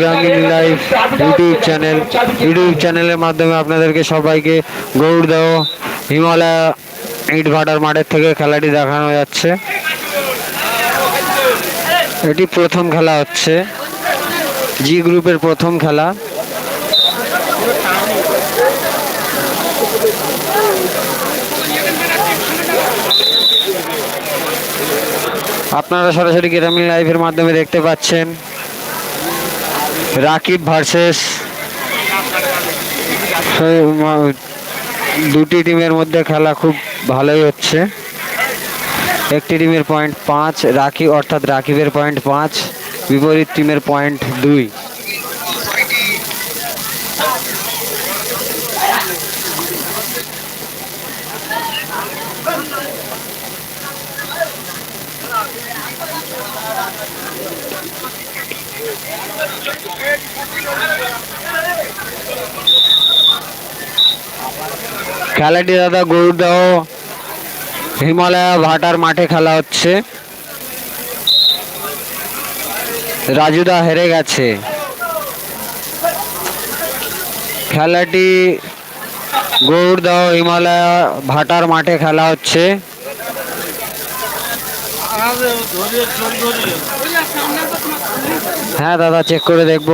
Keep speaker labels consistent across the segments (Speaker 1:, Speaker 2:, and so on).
Speaker 1: গ্রামীণ life YouTube channel, YouTube চ্যানেলের মাধ্যমে আপনাদেরকে সবাইকে গৌড়দেহ হিমালয় ইট ভাটার মাঠের থেকে খেলাটি দেখানো যাচ্ছে। এটি প্রথম খেলা হচ্ছে। জি গ্রুপের প্রথম খেলা। আপনারা সরাসরি গ্রামীণ লাইভের মাধ্যমে দেখতে পাচ্ছেন। রাকিব ভার্সেস দুটি টিমের মধ্যে খেলা খুব ভালোই হচ্ছে। একটি টিমের পয়েন্ট পাঁচ রাকিব অর্থাৎ রাকিবের পয়েন্ট পাঁচ, বিপরীত টিমের পয়েন্ট দুই। খেলাটি দাদা গরুরদহ হিমালয়া ভাটার মাঠে খেলা হচ্ছে। রাজুদা হেরে গেছে। খেলাটি গৌরদহ হিমালয়া ভাটার মাঠে খেলা হচ্ছে। হ্যাঁ দাদা চেক করে দেখব।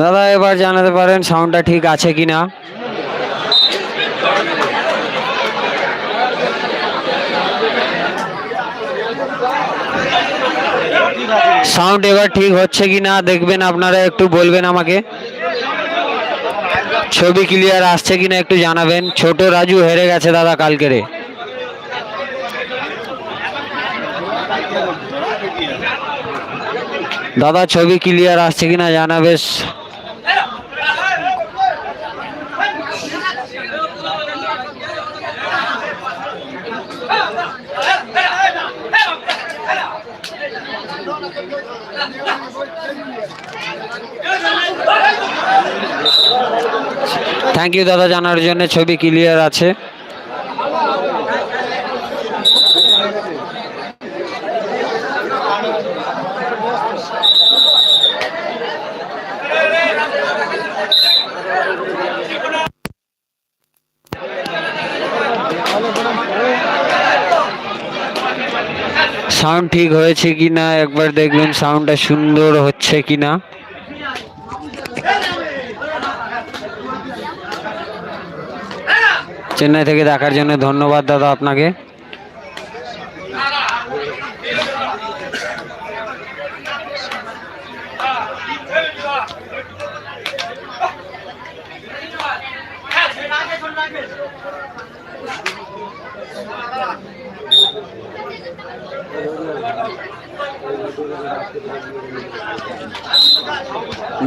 Speaker 1: দাদা, এবার জানাতে পারেন সাউন্ডটা ঠিক আছে কি না সাউন্ড এবার ঠিক হচ্ছে কি না দেখবেন আপনারা একটু বলবেন আমাকে। ছবি ক্লিয়ার আসছে কিনা একটু জানাবেন। ছোট রাজু হেরে গেছে দাদা কালকেরে। দাদা ছবি ক্লিয়ার আসছে কিনা জানাবে থ্যাংক ইউ দাদা জানার জন্য ছবি ক্লিয়ার আছে। সাউন্ড ঠিক হয়েছে কিনা, একবার দেখবেন সাউন্ডটা সুন্দর হচ্ছে কিনা। চেন্নাই থেকে দেখার জন্য ধন্যবাদ দাদা আপনাকে।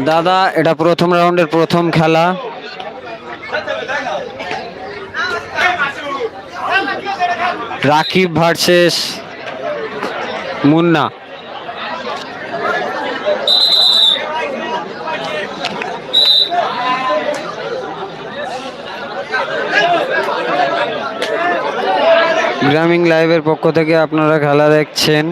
Speaker 1: দাদা, এটা প্রথম রাউন্ডের প্রথম খেলা। রাকিব ভার্সেস মুন্না। গ্রামীণ লাইভের পক্ষ থেকে আপনারা খেলা দেখছেন।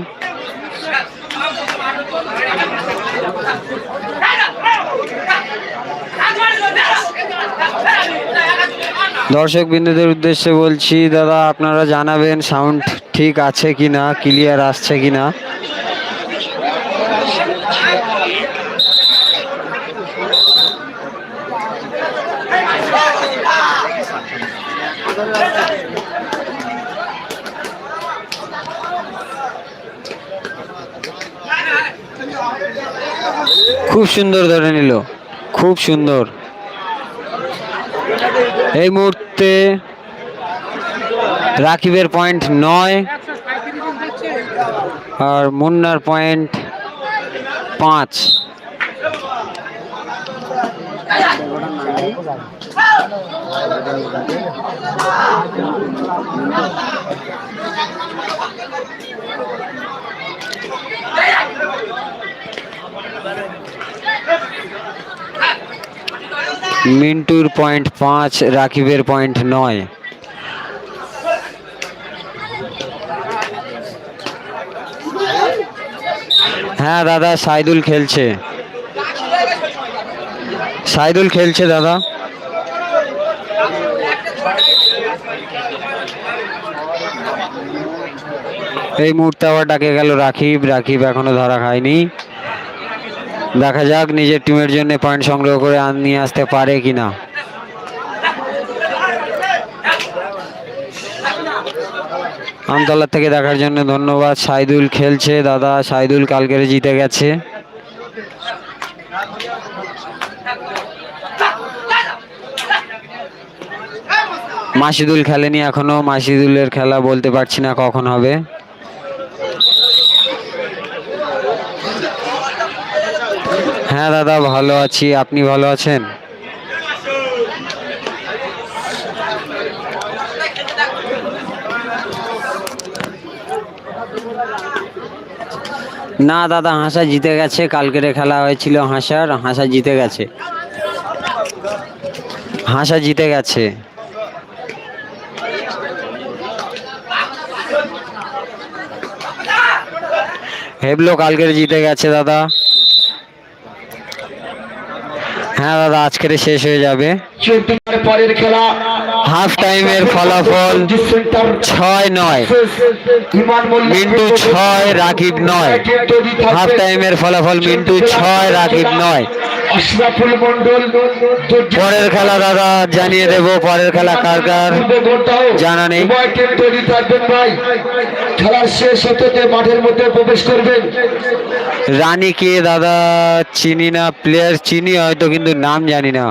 Speaker 1: দর্শক বিন্দুদের উদ্দেশ্যে বলছি, দাদা, আপনারা জানাবেন সাউন্ড ঠিক আছে কি না ক্লিয়ার আসছে কি না খুব সুন্দর ধরে নিল, খুব সুন্দর। এই মুহূর্তে রাকিবের পয়েন্ট নয় আর মুন্নার পয়েন্ট পাঁচ। মিন্টুর পয়েন্ট পাঁচ, রাকিবের পয়েন্ট নয়। হ্যাঁ দাদা, সাইদুল খেলছে। সাইদুল খেলছে, দাদা। এই মুহূর্তে আবার ডাকে গেল রাকিব। রাকিব এখনও ধরা খায়নি। দেখা যাক নিজের টিমের জন্য পয়েন্ট সংগ্রহ করে নিয়ে আসতে পারে কিনা। আমতলা থেকে দেখার জন্য ধন্যবাদ। সাইদুল খেলছে, দাদা সাইদুল কালকের জিতে গেছে। মাসিদুল খেলেনি এখনও। মাসিদুলের খেলা বলতে পারছি না কখন হবে। হ্যাঁ দাদা, ভালো আছি। আপনি ভালো আছেন? না দাদা, হাসা জিতে গেছে। কালকের খেলা হয়েছিল হাসার। হাসা জিতে গেছে। হাসা জিতে গেছে। হেবলো কালকের জিতে গেছে দাদা। হ্যাঁ দাদা আজকের শেষ হয়ে যাবে।
Speaker 2: পরের খেলা।
Speaker 1: হাফ টাইমের ফলাফল ছয় নয়। মিন্টু ছয়, রাকিব নয়। হাফ টাইমের ফলাফল মিন্টু ছয়, রাকিব নয়। পরের খেলা দাদা, জানিয়ে দেব পরের খেলা কার কার? জানা নেই।
Speaker 2: করবেন
Speaker 1: রানীকে দাদা? চিনি না প্লেয়ার চিনি, হয়তো কিন্তু নাম জানি না।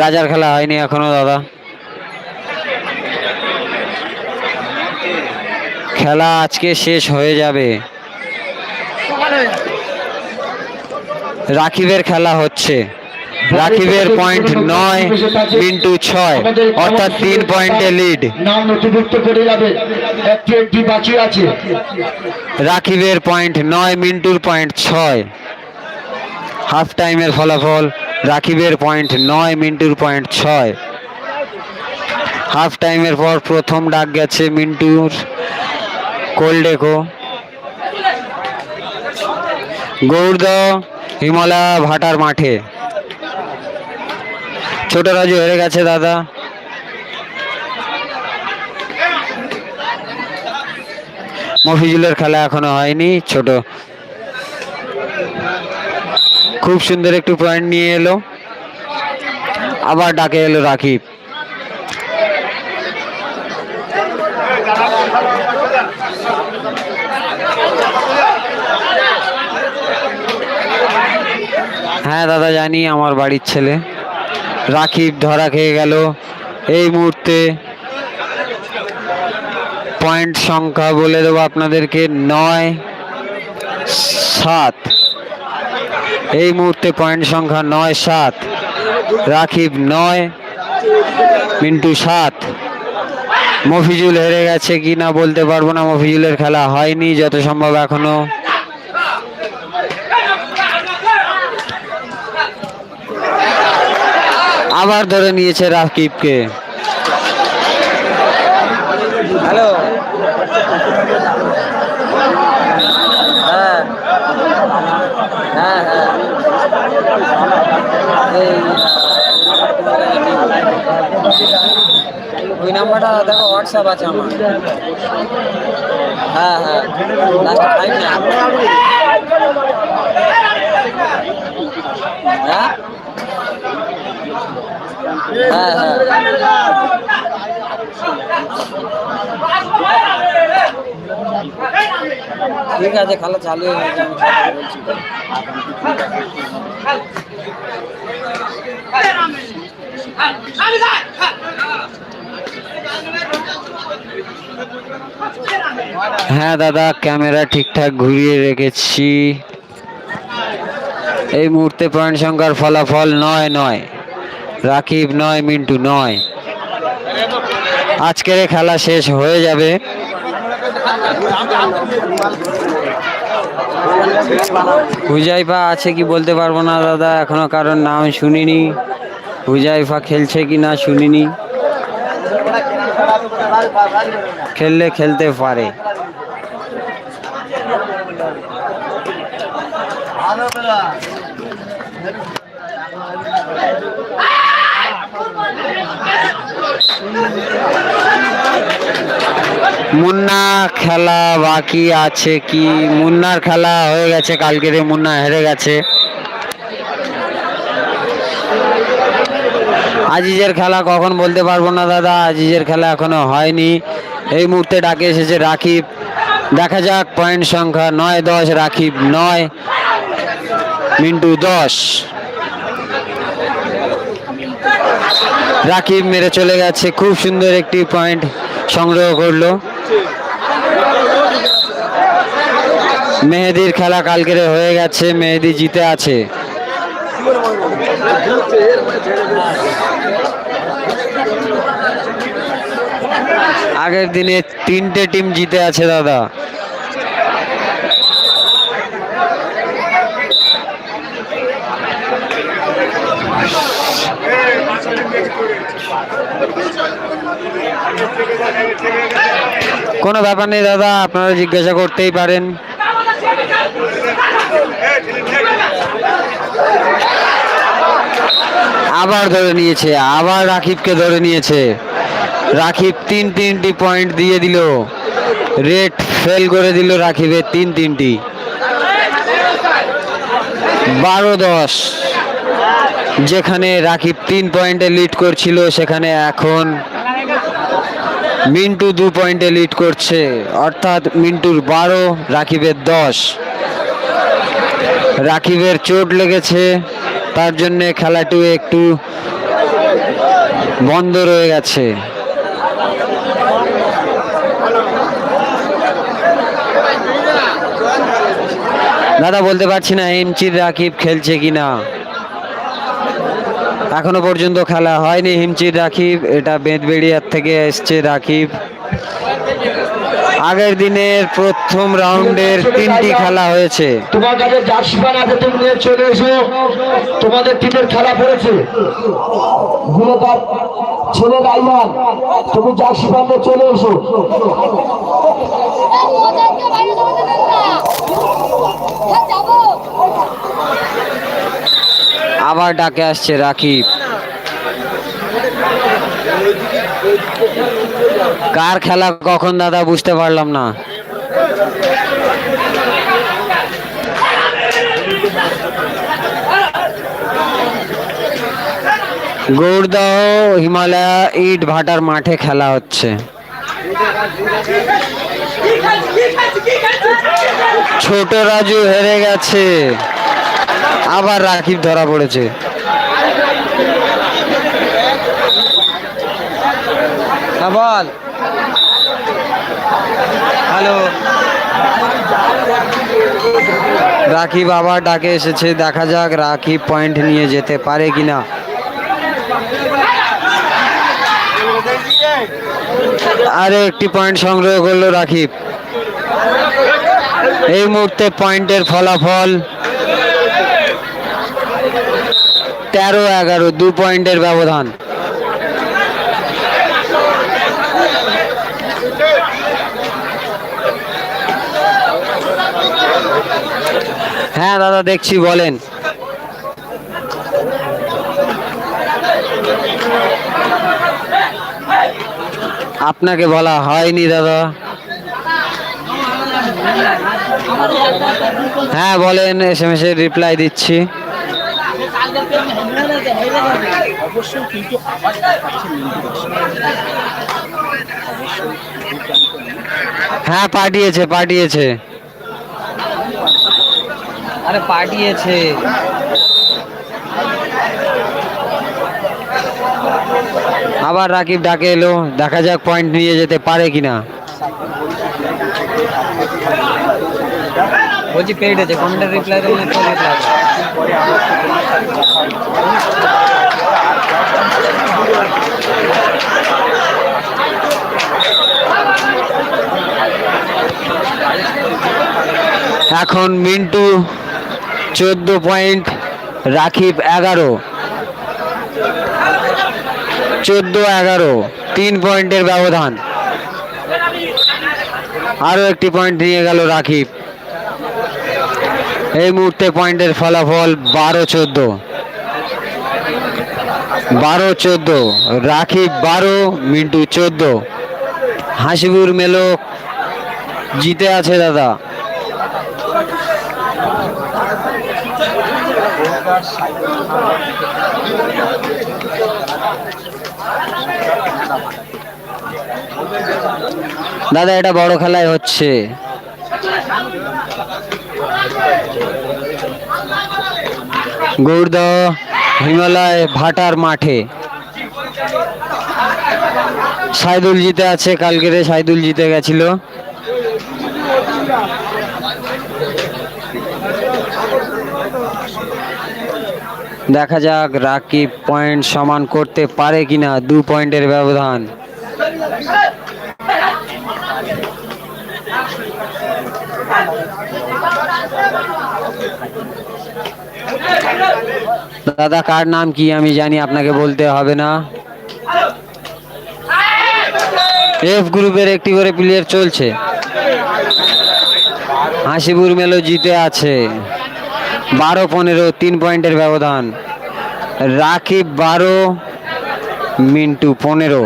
Speaker 1: রাজার খেলা হয়নি এখনও, দাদা। খেলা আজকে শেষ হয়ে যাবে। রাকিবের খেলা হচ্ছে। রাকিবের পয়েন্ট নয়, মিন্টু ছয়, অর্থাৎ তিন পয়েন্টে লিড
Speaker 2: নাম নথিভুক্ত করে যাবে আছে
Speaker 1: রাকিবের পয়েন্ট নয়, মিন্টুর পয়েন্ট ছয়। হাফ টাইমের ফলাফল। রাকিবের পয়েন্ট নয়, মিন্টুর পয়েন্ট ছয়। হাফ টাইমের পর প্রথম ডাক গেছে মিন্টুর কোল্ডেকো। গৌরদ হিমালয়া ভাটার মাঠে। ছোট রাজু হেরে গেছে দাদা। মফিজুলের খেলা এখনও হয়নি, ছোট খুব সুন্দর একটু পয়েন্ট নিয়ে এলো। আবার ডাকে এলো রাকিব। হ্যাঁ দাদা, জানি আমার বাড়ির ছেলে। রাকিব ধরা খেয়ে গেল। এই মুহূর্তে পয়েন্ট সংখ্যা বলে দেবো আপনাদেরকে, নয়, সাত। এই মুহূর্তে পয়েন্ট সংখ্যা নয় সাত, রাকিব নয়, মিন্টু সাত। মফিজুল হেরে গেছে কি না বলতে পারব না, মফিজুলের খেলা হয়নি যত সম্ভব এখনও। আবার ধরে নিয়েছে রাকিবকে। হ্যালো হ্যাঁ হ্যাঁ হ্যাঁ এই ওই নাম্বারটা দেখো হোয়াটসঅ্যাপ আছে আমার হ্যাঁ হ্যাঁ লাস্ট ফাইভ হ্যাঁ হ্যাঁ হ্যাঁ ঠিক আছে খেলা চালু হয়ে গেছে আমি কথা বলছি হ্যাঁ দাদা, ক্যামেরা ঠিকঠাক ঘুরিয়ে রেখেছি। এই মুহূর্তে পয়েন্ট সংখ্যার ফলাফল নয় নয়। রাকিব নয়, মিন্টু নয়। আজকের খেলা শেষ হয়ে যাবে। হুজাইফা আছে কি বলতে পারব না দাদা, এখনও কারোর নাম শুনিনি। হুজাইফা খেলছে কি না শুনিনি। খেললে খেলতে পারে। মুন্না, খেলা বাকি আছে কি? মুন্নার খেলা হয়ে গেছে কালকের মুন্না হেরে গেছে। আজিজের খেলা কখন বলতে পারব না দাদা, আজিজের খেলা এখনও হয়নি। এই মুহূর্তে ডাকে এসেছে রাকিব। দেখা যাক পয়েন্ট সংখ্যা নয়, দশ, রাকিব নয়। মিন্টু, দশ। রাকিব মেরে চলে গেছে, খুব সুন্দর একটি পয়েন্ট সংগ্রহ করল। মেহেদির খেলা কালকের হয়ে গেছে, মেহেদি জিতে আছে। আগের দিনে তিনটে টিম জিতে আছে, দাদা। কোনো ব্যাপার নেই, দাদা, আপনারা জিজ্ঞাসা করতেই পারেন। আবার ধরে নিয়েছে, আবার রাকিবকে ধরে নিয়েছে। রাকিব তিন তিনটি পয়েন্ট দিয়ে দিল। রেট ফেল করে দিল রাকিবের তিন তিনটি। বারো দশ। যেখানে রাকিব তিন পয়েন্টে লিড করছিল, সেখানে এখন মিন্টু দু পয়েন্টে লিড করছে। অর্থাৎ মিন্টুর বারো, রাকিবের দশ। রাকিবের চোট লেগেছে, তার জন্য খেলাটিও একটু বন্ধ রয়ে গেছে। দাদা, বলতে পারছি না হিমচির রাকিব খেলছে কিনা। এখনও পর্যন্ত খেলা হয়নি হিমচির রাকিব এটা বেদবেড়িয়ার থেকে এসছে রাকিব আগের দিনের প্রথম রাউন্ডের তিনটি খেলা হয়েছে।
Speaker 2: তোমার কাছে জার্সি আছে তুমি নিয়ে চলে এসো। তোমাদের টিমের খেলা পড়েছে। ঘুরে তার ছেলে রাইমান তুমি নিয়ে চলে এসো।
Speaker 3: হ্যাঁ যাব।
Speaker 1: আবার ডাকে আসছে রাকিব। কার খেলা কখন, দাদা? বুঝতে পারলাম না। গৌরদহ হিমালয়া ইট ভাটার মাঠে খেলা হচ্ছে। ছোট রাজু হেরে গেছে। আবার রাকিব ধরা পড়েছে। হ্যাঁ, বল। হ্যালো। রাকিব আবার ডাকে এসেছে দেখা যাক রাকিব পয়েন্ট নিয়ে যেতে পারে কিনা। আরে একটি পয়েন্ট সংগ্রহ করল রাকিব। এই মুহূর্তে পয়েন্টের ফলাফল তেরো এগারো, দু পয়েন্টের ব্যবধান। হ্যাঁ দাদা, দেখছি, বলেন। আপনাকে বলা হয়নি, দাদা। হ্যাঁ বলেন এস এম এস এর রিপ্লাই দিচ্ছি। হ্যাঁ পাঠিয়েছে পাঠিয়েছে। আরে পাঠিয়েছে। আবার রাকিব ডাকে এলো দেখা যাক পয়েন্ট নিয়ে যেতে পারে কিনা। বলছি পেইড আছে, কোনটা রিপ্লাই দেবো না রিপ্লাই এখন মিন্টু চোদ্দ পয়েন্ট রাখিব এগারো। চোদ্দ এগারো, তিন পয়েন্টের ব্যবধান। আরও একটি পয়েন্ট নিয়ে গেল রাকিব। এই মুহূর্তে পয়েন্টের ফলাফল বারো চোদ্দ। বারো চোদ্দ। রাকিব বারো, মিন্টু চোদ্দ। হাসিপুর মেলো জিতে আছে দাদা। দাদা, এটা বড় খেলায় হচ্ছে। গৌরদহ হিমালয় ভাটার মাঠে। সাইদুল জিতে আছে কালকেরে সাইদুল জিতে গেছিল। দেখা যাক রাকিব পয়েন্ট সমান করতে পারে কিনা, দু পয়েন্টের ব্যবধান। দাদা, কার নাম কি আমি জানি, আপনাকে বলতে হবে না। এফ গ্রুপের একটি করে প্লেয়ার চলছে। হাসিপুর মেলো জিতে আছে। বারো পনেরো, তিন পয়েন্টের ব্যবধান। রাকিব বারো, মিন্টু পনেরো,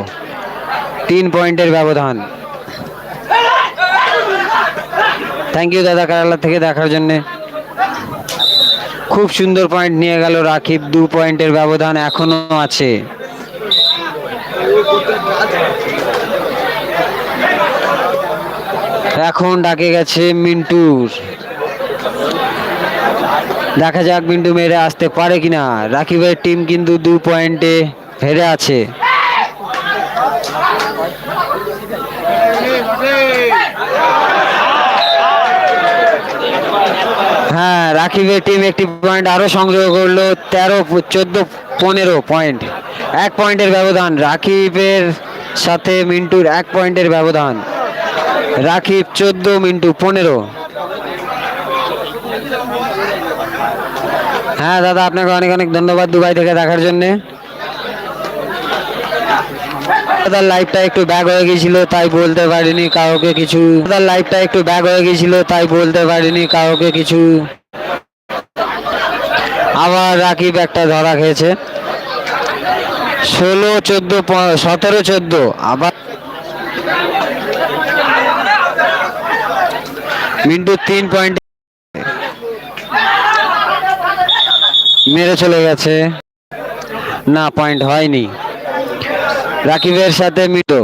Speaker 1: তিন পয়েন্টের ব্যবধান। থ্যাংক ইউ দাদা, কেরালা থেকে দেখার জন্যে। খুব সুন্দর পয়েন্ট নিয়ে গেল রাকিব, দু পয়েন্টের ব্যবধান এখনও আছে। এখন ডাকে গেছে মিন্টুর। দেখা যাক মিন্টু মেরে আসতে পারে কিনা। রাকিবের টিম কিন্তু দু পয়েন্টে হেরে আছে। হ্যাঁ রাকিবের টিম একটি পয়েন্ট আরও সংগ্রহ করল তেরো, চোদ্দ, পনেরো পয়েন্ট এক পয়েন্টের ব্যবধান। রাকিবের সাথে মিন্টুর এক পয়েন্টের ব্যবধান। রাকিব চোদ্দ, মিন্টু পনেরো। হ্যাঁ দাদা, আপনাকে অনেক অনেক ধন্যবাদ দুবাই থেকে দেখার জন্যে। দাদার লাইফটা একটু ব্যাগ হয়ে গেছিল, তাই বলতে পারিনি কাউকে কিছু। দাদার লাইফটা একটু ব্যাগ হয়ে গেছিল, তাই বলতে পারিনি কাউকে কিছু। আবার রাকিব একটা ধরা খেয়েছে। ষোলো, চোদ্দ সতেরো, চোদ্দ, আবার মিন্টু তিন পয়েন্ট মেরে চলে গেছে। না পয়েন্ট হয়নি। রাকিবের সাথে মিটো।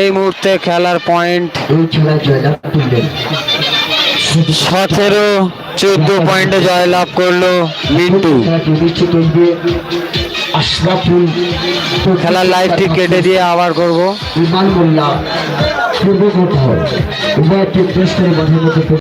Speaker 1: এই মুহূর্তে খেলার পয়েন্ট সতেরো চোদ্দ পয়েন্টে জয়লাভ করল মিন্টু।
Speaker 2: খেলার লাইফ ঠিক
Speaker 1: খেলার লাইফটি কেটে দিয়ে আবার করব।